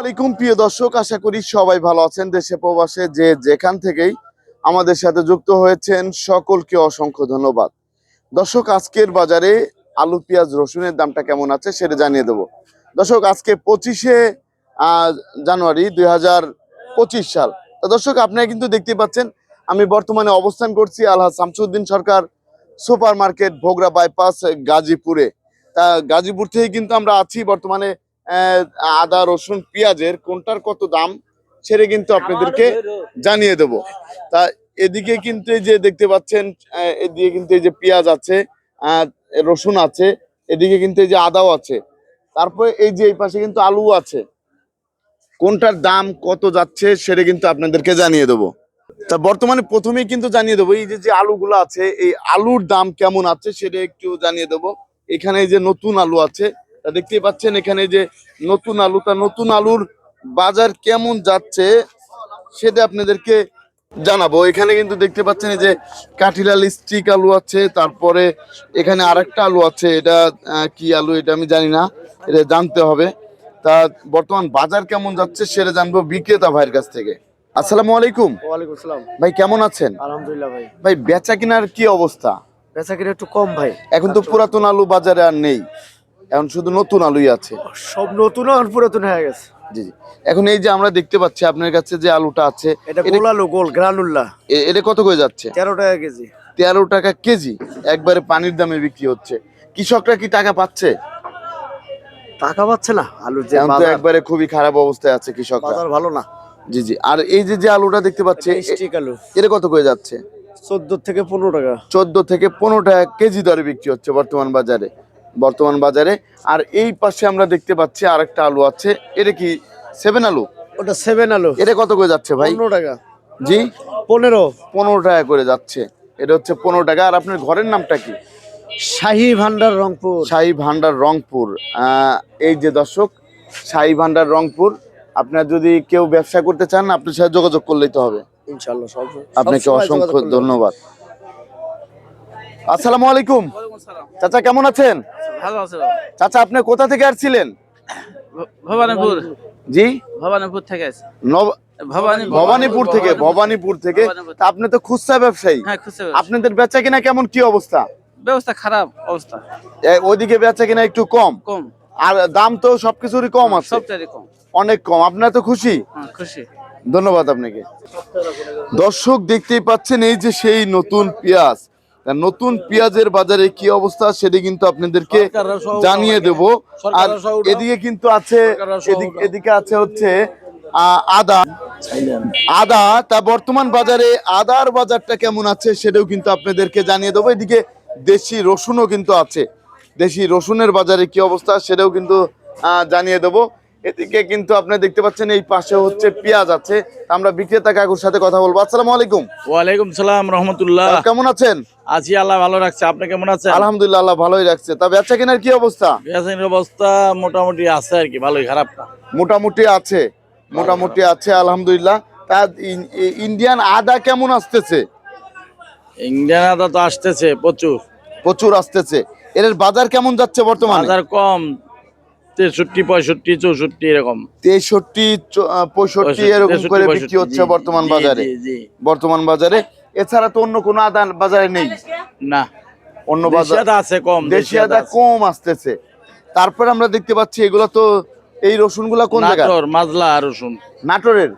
আলাইকুম প্রিয় দর্শক, আশা করি সবাই ভালো আছেন দেশে প্রবাসে। যে যেখান থেকেই আমাদের সাথে যুক্ত হয়েছেন, সকলকে অসংখ্য ধন্যবাদ। দর্শক, আজকের বাজারে আলু, পেঁয়াজ, রসুনের দামটা কেমন আছে সেটা জানিয়ে দেবো। দর্শক, আজকে পঁচিশে জানুয়ারি দুই হাজার পঁচিশ সাল। তো দর্শক, আপনারা কিন্তু দেখতে পাচ্ছেন, আমি বর্তমানে অবস্থান করছি Alhaj Shamsuddin Sarkar super market Bogra bypass, গাজীপুরে। তা গাজীপুর থেকে কিন্তু আমরা আছি বর্তমানে আদা রসুন পেঁয়াজের কোনটার কত দাম সেটা কিন্তু আপনাদেরকে জানিয়ে দেব। তা এদিকে কিন্তু এই যে দেখতে পাচ্ছেন এদিকে কিন্তু এই যে পেঁয়াজ আছে রসুন আছে এদিকে কিন্তু এই যে আদাও আছে। তারপরে এই যে এই পাশে কিন্তু আলু আছে। কোনটার দাম কত যাচ্ছে সেটা কিন্তু আপনাদেরকে জানিয়ে দেবো। তা বর্তমানে প্রথমেই কিন্তু জানিয়ে দেবো এই যে যে আলুগুলো আছে এই আলুর দাম কেমন আছে সেটা একটু জানিয়ে দেবো। এখানে এই যে নতুন আলু আছে তা দেখতেই পাচ্ছেন এখানে যে নতুন আলু তা নতুন আলুর বাজার কেমন যাচ্ছে সেটা আপনাদেরকে জানাব। এখানে কিন্তু দেখতে পাচ্ছেন যে কাঠিলাল স্টিক আলু আছে তারপরে এখানে আরেকটা আলু আছে এটা কি আলু এটা আমি জানি না এটা জানতে হবে। তা বর্তমান বাজার কেমন যাচ্ছে সেটা জানব বিক্রেতা ভাইয়ের কাছ থেকে। আসসালামু আলাইকুম। ওয়ালাইকুম আসসালাম ভাই কেমন আছেন? আলহামদুলিল্লাহ ভাই। ভাই বেচা কিনার কি অবস্থা? বেচা কিনা একটু কম ভাই। এখন তো পুরাতন আলু বাজারে আর নেই। এখন শুধু নতুন আলুই আছে। সব নতুন আর পুরাতন হয়ে গেছে। জি জি। এখন এই যে আমরা দেখতে পাচ্ছি আপনার কাছে যে আলুটা আছে এটা গোল আলু গোল গ্রানুল্লাহ এ- এটা কত করে যাচ্ছে? তেরো টাকা কেজি। তেরো টাকা কেজি। একবারে পানির দামে বিক্রি হচ্ছে। কৃষকরা কি টাকা পাচ্ছে? টাকা পাচ্ছে না আলুর যে তো একবারে খুবই খারাপ অবস্থায় আছে কৃষক বাজার ভালো না। জি জি। আর এই যে যে আলুটা দেখতে পাচ্ছি আলু। এটা কত করে যাচ্ছে? চোদ্দ থেকে পনেরো টাকা। চোদ্দ থেকে পনেরো টাকা কেজি দরে বিক্রি হচ্ছে বর্তমান বাজারে। বর্তমান বাজারে। আর এই পাশে আমরা দেখতে পাচ্ছি আরেকটা আলু আছে। এটা কি সেভেন আলু? ওটা সেভেন আলু। এটা কত করে যাচ্ছে ভাই? পনেরো টাকা। জি? পনেরো। পনেরো টাকা করে যাচ্ছে। এটা হচ্ছে পনেরো টাকা। আর আপনার ঘরের নামটা কি? শাহি ভান্ডার রংপুর। শাহি ভান্ডার রংপুর। আহ, এই যে দর্শক শাহি ভান্ডার রংপুর আপনার যদি কেউ ব্যবসা করতে চান আপনার সাথে যোগাযোগ করলেই তো হবে। ইনশাল্লাহ আপনাকে অসংখ্য ধন্যবাদ। আসসালামু আলাইকুম। চাচা কেমন আছেন? চাচা আপনি কোথা থেকে আসছিলেন? ভবানীপুর। জি? ভবানীপুর থেকে ভবানীপুর। থেকে ভবানীপুর থেকে। আপনি তো খুচরা ব্যবসায়ী। হ্যাঁ আপনাদের বেচা কিনা কেমন কি অবস্থা? ব্যবস্থা খারাপ অবস্থা। ওইদিকে বেচা কিনা একটু কম। কম। আর দাম তো সবকিছুরই কম আছে। সবটাই কম। অনেক কম। আপনারা তো খুশি? হ্যাঁ খুশি। ধন্যবাদ আপনাকে। দর্শক দেখতেই পাচ্ছেন এই যে সেই নতুন পেঁয়াজ। নতুন পেঁয়াজের বাজারে কি অবস্থা সেটা কিন্তু আপনাদেরকে জানিয়ে দেব। আর এদিকে কিন্তু আছে এদিকে আছে হচ্ছে আদা। আদা তা বর্তমান বাজারে আদার বাজারটা কেমন আছে সেটাও কিন্তু আপনাদেরকে জানিয়ে দেবো। এদিকে দেশি রসুনও কিন্তু আছে। দেশি রসুনের বাজারে কি অবস্থা সেটাও কিন্তু আহ, জানিয়ে দেবো। এদিকে কিন্তু আপনি দেখতে পাচ্ছেন এই পাশে হচ্ছে পেঁয়াজ আছে। আমরা বিক্রেতা কাকুর সাথে কথা বলব। আসসালামু আলাইকুম। ওয়ালাইকুম সালাম রহমতুল্লাহ। কেমন আছেন? আছি আল্লাহ ভালো রাখছে। আপনি কেমন আছেন? আলহামদুলিল্লাহ আল্লাহ ভালোই রাখছে। তা ব্যবসা কেনার কি অবস্থা? পেঁয়াজের অবস্থা মোটামুটি আছে আর কি ভালোই খারাপ না। মোটামুটি আছে মোটামুটি আছে আলহামদুলিল্লাহ। তা ইন্ডিয়ান আদা কেমন আসতেছে? ইন্ডিয়ান আদা তো আসতেছে প্রচুর। প্রচুর আসতেছে। এর বাজার কেমন যাচ্ছে বর্তমানে? বাজার কম তেষট্টি পঁয়ষট্টি চৌষট্টি এরকম। তেষট্টি পঁয়ষট্টি এরকম করে বিক্রি হচ্ছে বর্তমান বাজারে। বর্তমান বাজারে। এছাড়া তো অন্য কোনো আদা বাজারে নেই। না। অন্য বাজার আছে কম দেশি আদা কম আসতেছে। তারপরে আমরা দেখতে পাচ্ছি এগুলো তো এই রসুনগুলা কোন জায়গা নাটোর মাজলা রসুন। নাটোরের।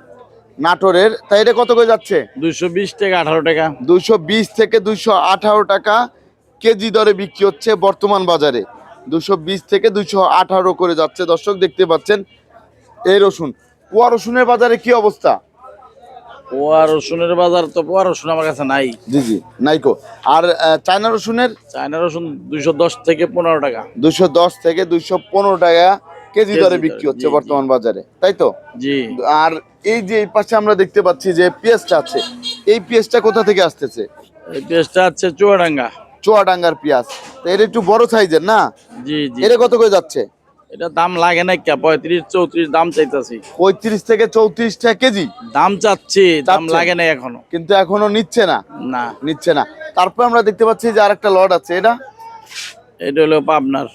নাটোরের। তাই এটা কত করে যাচ্ছে? দুইশো বিশ থেকে আঠারো টাকা। দুইশো বিশ থেকে দুইশো আঠারো টাকা কেজি দরে বিক্রি হচ্ছে বর্তমান বাজারে। দুশো বিশ থেকে দুইশো আঠারো করে যাচ্ছে। দর্শক দেখতে পাচ্ছেন এই রসুন। কুয়া রসুনের বাজারে কি অবস্থা? পোয়া রসুনের বাজার তো পোয়া রসুন আমার কাছে নাই। জি জি নাইকো আর চায়না রসুনের? চায়না রসুন দুইশো দশ থেকে পনেরো টাকা। দুইশো দশ থেকে দুইশো পনেরো টাকা কেজি দরে বিক্রি হচ্ছে। বর্তমান বাজারে। তাই তো? জি। আর এই যে এই পাশে আমরা দেখতে পাচ্ছি যে পেঁয়াজটা আছে এই পেঁয়াজটা কোথা থেকে আসতেছে? এই পেঁয়াজটা আছে চুয়াডাঙ্গা। চুয়াডাঙ্গার পেঁয়াজ। তো এটা একটু বড় সাইজের না? জি জি। এটা কত করে যাচ্ছে? এটা দাম লাগে না কে পঁয়ত্রিশ চৌত্রিশ দাম চাইতেছি। পঁয়ত্রিশ থেকে চৌত্রিশ টাকা কেজি? দাম চাচ্ছি দাম লাগে না এখনও। কিন্তু এখনও নিচ্ছে না? না। নিচ্ছে না। তারপর আমরা দেখতে পাচ্ছি যে আরেকটা লট আছে এটা? এটা হলো পাবনার।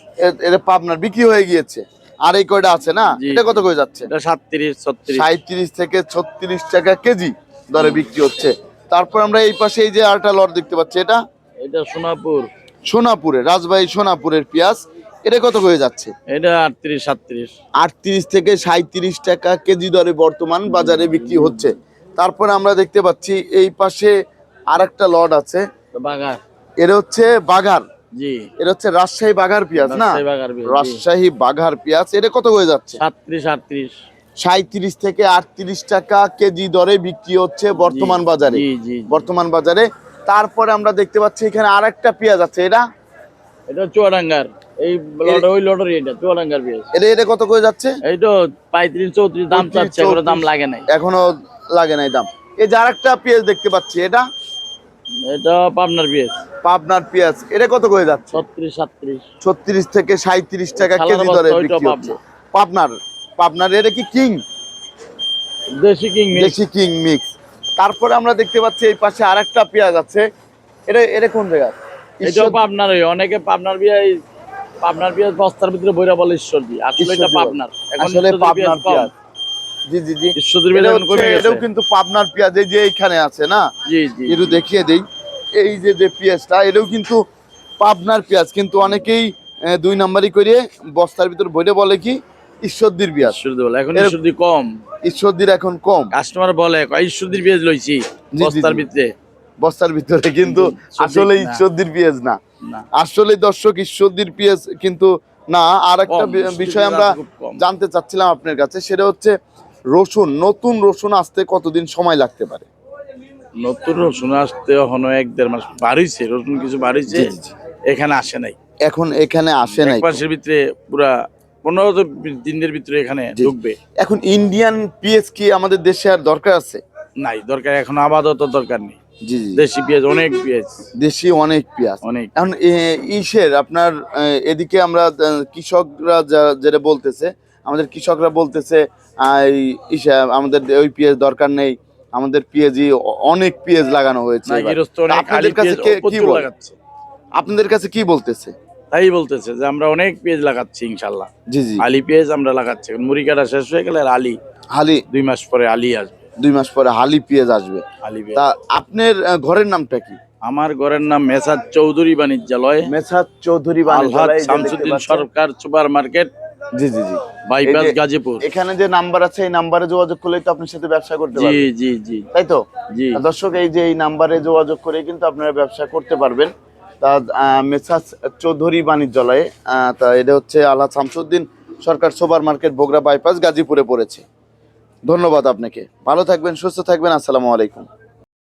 এটা পাবনার বিক্রি হয়ে গিয়েছে। আর এই কয়টা আছে না? এটা কত করে যাচ্ছে? এটা সাতত্রিশ ছত্রিশ। সাঁত্রিশ থেকে ছত্রিশ টাকা কেজি দরে বিক্রি হচ্ছে। তারপর আমরা এই পাশে এই যে আরেকটা লট দেখতে পাচ্ছি এটা? এটা সোনাপুর। সোনাপুরে রাজবাড়ী সোনাপুরের পেঁয়াজ এটা কত করে যাচ্ছে? এটা আটত্রিশ সাতত্রিশ। আটত্রিশ থেকে সাঁত্রিশ টাকা কেজি দরে বর্তমান বাজারে বিক্রি হচ্ছে। তারপর আমরা দেখতে পাচ্ছি এই পাশে আরেকটা লট আছে। বাগার। এটা হচ্ছে বাঘার জি। এটা হচ্ছে রাজশাহী বাঘার পেঁয়াজ না? রাজশাহী বাগার বাঘার পেঁয়াজ এটা কত হয়ে যাচ্ছে? সাতত্রিশ আটত্রিশ। সাঁত্রিশ থেকে আটত্রিশ টাকা কেজি দরে বিক্রি হচ্ছে বর্তমান বাজারে। বর্তমান বাজারে তারপরে আমরা দেখতে পাচ্ছি এখানে আরেকটা পেঁয়াজ আছে এটা? এটা চুয়াডাঙ্গার। এই লটারি ওই লটারি এটা চুয়াডাঙ্গার পেঁয়াজ। এটা এটা কত করে যাচ্ছে? এই তো পঁয়ত্রিশ চৌত্রিশ দাম চাচ্ছে এগুলো দাম লাগে নাই। এখনও লাগে নাই দাম। এই যে আরেকটা পেঁয়াজ দেখতে পাচ্ছি এটা? এটা পাবনার পেঁয়াজ। পাবনার পেঁয়াজ। এটা কত করে যাচ্ছে? ছত্রিশ সাতত্রিশ। ছত্রিশ থেকে সাঁত্রিশ টাকা কেজি দরে বিক্রি হচ্ছে। পাবনার পাবনার এটা কি কিং? দেশি কিং দেশি কিং মিক্স। তারপরে আমরা দেখতে পাচ্ছি এই পাশে আরেকটা পেঁয়াজ আছে। এটা এটা কোন জায়গা? পাবনার অনেকে পাবনার পাবনার পেঁয়াজ বস্তার ভিতরে বইরা বলে ঈশ্বরদী আসলে এটা পাবনার। আসলে পাবনার পেঁয়াজ। জি জি জি। ঈশ্বরদীর এটাও কিন্তু পাবনার পেঁয়াজ এই যে এইখানে আছে না? জি জি একটু দেখিয়ে দেই। এই যে যে পেঁয়াজটা এটাও কিন্তু পাবনার পেঁয়াজ। কিন্তু অনেকেই দুই নাম্বারই করে বস্তার ভিতর বইরে বলে কি ঈশ্বরদীর পেঁয়াজ ঈশ্বরদী বলে এখন ঈশ্বরদী কম। ঈশ্বরদীর এখন কম। কাস্টমার বলে ঈশ্বরদীর পেঁয়াজ লইছি বস্তার ভিতরে। বস্তার ভিতরে কিন্তু আসলে। ঈশ্বরদীর পেঁয়াজ না। আসলে দর্শক ঈশ্বরদীর পেঁয়াজ কিন্তু না। আর একটা বিষয় আমরা জানতে চাচ্ছিলাম আপনার কাছে সেটা হচ্ছে রসুন নতুন রসুন আসতে কতদিন সময় লাগতে পারে? নতুন রসুন আসতে এখনও এক দেড় মাস বাড়িছে রসুন কিছু বাড়িছে। এখানে আসে নাই। এখন এখানে আসে নাই মাসের ভিতরে পুরা পনেরো তো দিনের ভিতরে এখানে ঢুকবে। এখন ইন্ডিয়ান পেঁয়াজ কি আমাদের দেশে আর দরকার আছে? নাই দরকার এখন আপাতত দরকার নেই। জি জি। দেশি পেঁয়াজ অনেক পেঁয়াজ। দেশি অনেক পেঁয়াজ। অনেক। এখন ইসের আপনার এদিকে আমরা কৃষকরা যেটা বলতেছে আমাদের কৃষকরা বলতেছে ইসে আমাদের ওই পেঁয়াজ দরকার নেই। আমাদের পেঁয়াজই অনেক পেঁয়াজ লাগানো হয়েছে আপনাদের কাছে কি আপনাদের কাছে কি বলতেছে? তাই বলতেছে যে আমরা অনেক পেঁয়াজ লাগাচ্ছি ইনশাল্লাহ। জি জি। আলি পেঁয়াজ আমরা লাগাচ্ছি। মুড়ি কাটা শেষ হয়ে গেলে আর আলি হালি দুই মাস পরে আলি আসবে। দুই মাস পরে হালি পেঁয়াজ আসবে। আলি তা আপনার ঘরের নামটা কি? আমার ঘরের নাম মেসাদ চৌধুরী বাণিজ্যালয়। মেসাদ চৌধুরী আলহাদ শামসুদ্দিন সরকার সুপার মার্কেট জি জি জি। বাইপাস গাজীপুর। এখানে যে নাম্বার আছে এই নাম্বারে যোগাযোগ করলেই তো আপনার সাথে ব্যবসা করতে পারবেন। জি জি। জি তাই তো? জি। দর্শক এই যে এই নাম্বারে যোগাযোগ করে কিন্তু আপনারা ব্যবসা করতে পারবেন। তা মেসাজ চৌধুরী বাণিজ্যালয়ে তা এটা হচ্ছে আল্লাহ Shamsuddin, Sarkar super market Bogura bypass গাজীপুরে পড়েছে। ধন্যবাদ আপনাকে। ভালো থাকবেন, সুস্থ থাকবেন, আসসালামু আলাইকুম।